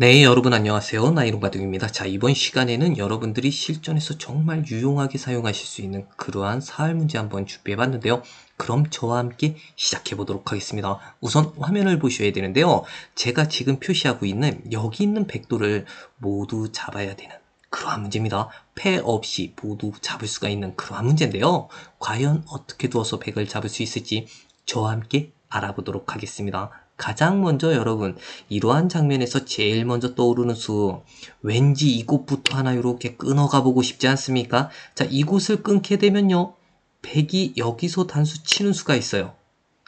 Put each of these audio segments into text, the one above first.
네, 여러분 안녕하세요. 나이로바둑입니다. 자, 이번 시간에는 여러분들이 실전에서 정말 유용하게 사용하실 수 있는 그러한 사활 문제 한번 준비해 봤는데요. 그럼 저와 함께 시작해 보도록 하겠습니다. 우선 화면을 보셔야 되는데요. 제가 지금 표시하고 있는 여기 있는 백도를 모두 잡아야 되는 그러한 문제입니다. 패 없이 모두 잡을 수가 있는 그러한 문제인데요. 과연 어떻게 두어서 백을 잡을 수 있을지 저와 함께 알아보도록 하겠습니다. 가장 먼저 여러분 이러한 장면에서 제일 먼저 떠오르는 수 왠지 이곳부터 하나 이렇게 끊어가 보고 싶지 않습니까? 자 이곳을 끊게 되면요 백이 여기서 단수 치는 수가 있어요.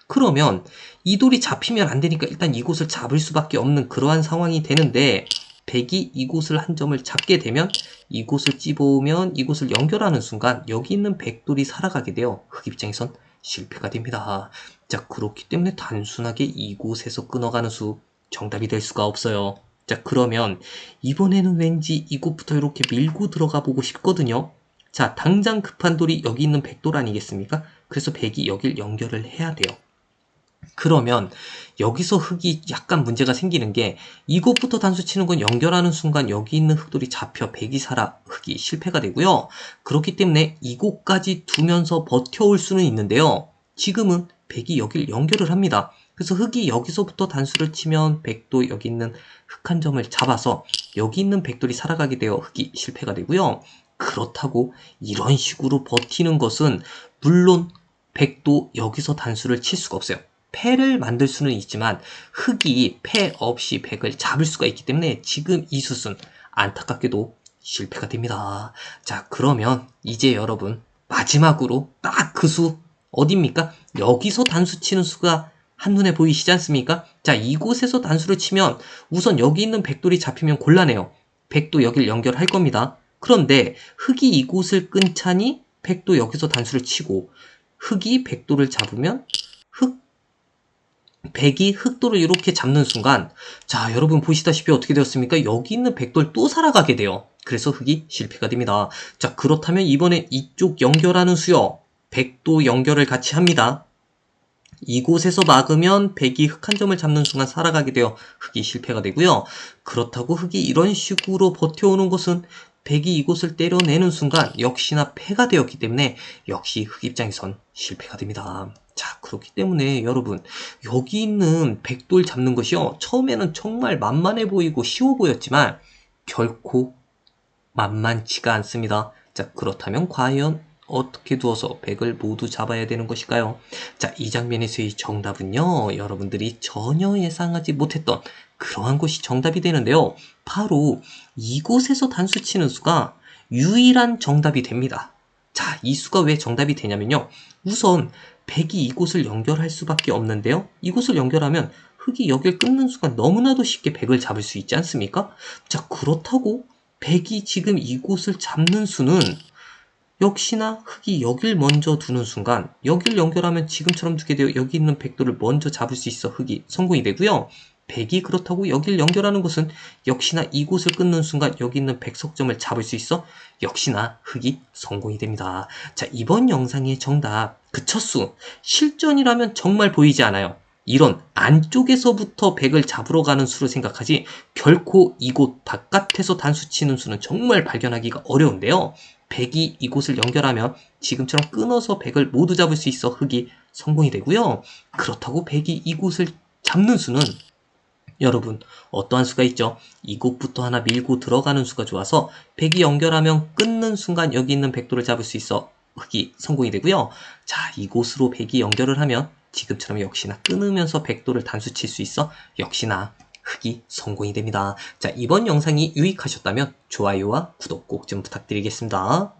그러면 이 돌이 잡히면 안 되니까 일단 이곳을 잡을 수밖에 없는 그러한 상황이 되는데 백이 이곳을 한 점을 잡게 되면 이곳을 찝어오면 이곳을 연결하는 순간 여기 있는 백돌이 살아가게 되어 흑 입장에선 실패가 됩니다. 자, 그렇기 때문에 단순하게 이곳에서 끊어가는 수 정답이 될 수가 없어요. 자, 그러면 이번에는 왠지 이곳부터 이렇게 밀고 들어가 보고 싶거든요. 자, 당장 급한 돌이 여기 있는 백돌 아니겠습니까? 그래서 백이 여길 연결을 해야 돼요. 그러면 여기서 흙이 약간 문제가 생기는 게 이곳부터 단수 치는 건 연결하는 순간 여기 있는 흙돌이 잡혀 백이 살아 흙이 실패가 되고요. 그렇기 때문에 이곳까지 두면서 버텨올 수는 있는데요. 지금은 백이 여길 연결을 합니다. 그래서 흙이 여기서부터 단수를 치면 백도 여기 있는 흙 한 점을 잡아서 여기 있는 백돌이 살아가게 되어 흙이 실패가 되고요. 그렇다고 이런 식으로 버티는 것은 물론 백도 여기서 단수를 칠 수가 없어요. 패를 만들 수는 있지만 흙이 패 없이 백을 잡을 수가 있기 때문에 지금 이 숫은 안타깝게도 실패가 됩니다. 자 그러면 이제 여러분 마지막으로 딱 그 수 어딥니까? 여기서 단수 치는 수가 한눈에 보이시지 않습니까? 자 이곳에서 단수를 치면 우선 여기 있는 백돌이 잡히면 곤란해요. 백도 여길 연결할 겁니다. 그런데 흙이 이곳을 끊자니 백도 여기서 단수를 치고 흙이 백도를 잡으면 흙 백이 흑도를 이렇게 잡는 순간 자 여러분 보시다시피 어떻게 되었습니까? 여기 있는 백돌 또 살아가게 돼요. 그래서 흑이 실패가 됩니다. 자 그렇다면 이번에 이쪽 연결하는 수요. 백도 연결을 같이 합니다. 이곳에서 막으면 백이 흑 한 점을 잡는 순간 살아가게 되어 흑이 실패가 되고요. 그렇다고 흑이 이런 식으로 버텨오는 것은 백이 이곳을 때려내는 순간 역시나 패가 되었기 때문에 역시 흑 입장에선 실패가 됩니다. 자, 그렇기 때문에 여러분, 여기 있는 백돌 잡는 것이요. 처음에는 정말 만만해 보이고 쉬워 보였지만 결코 만만치가 않습니다. 자, 그렇다면 과연 어떻게 두어서 백을 모두 잡아야 되는 것일까요? 자, 이 장면에서의 정답은요, 여러분들이 전혀 예상하지 못했던 그러한 것이 정답이 되는데요. 바로 이곳에서 단수 치는 수가 유일한 정답이 됩니다. 자, 이 수가 왜 정답이 되냐면요. 우선 백이 이곳을 연결할 수밖에 없는데요. 이곳을 연결하면 흙이 여길 끊는 순간 너무나도 쉽게 백을 잡을 수 있지 않습니까? 자, 그렇다고 백이 지금 이곳을 잡는 수는 역시나 흙이 여길 먼저 두는 순간 여길 연결하면 지금처럼 두게 되어 여기 있는 백도를 먼저 잡을 수 있어 흙이 성공이 되고요. 백이 그렇다고 여길 연결하는 것은 역시나 이곳을 끊는 순간 여기 있는 백석점을 잡을 수 있어 역시나 흙이 성공이 됩니다. 자 이번 영상의 정답 그 첫수 실전이라면 정말 보이지 않아요. 이런 안쪽에서부터 백을 잡으러 가는 수를 생각하지 결코 이곳 바깥에서 단수 치는 수는 정말 발견하기가 어려운데요. 백이 이곳을 연결하면 지금처럼 끊어서 백을 모두 잡을 수 있어 흙이 성공이 되고요. 그렇다고 백이 이곳을 잡는 수는 여러분 어떠한 수가 있죠? 이곳부터 하나 밀고 들어가는 수가 좋아서 백이 연결하면 끊는 순간 여기 있는 백도를 잡을 수 있어 흙이 성공이 되고요. 자 이곳으로 백이 연결을 하면 지금처럼 역시나 끊으면서 백도를 단수 칠 수 있어 역시나 흑이 성공이 됩니다. 자, 이번 영상이 유익하셨다면 좋아요와 구독 꼭 좀 부탁드리겠습니다.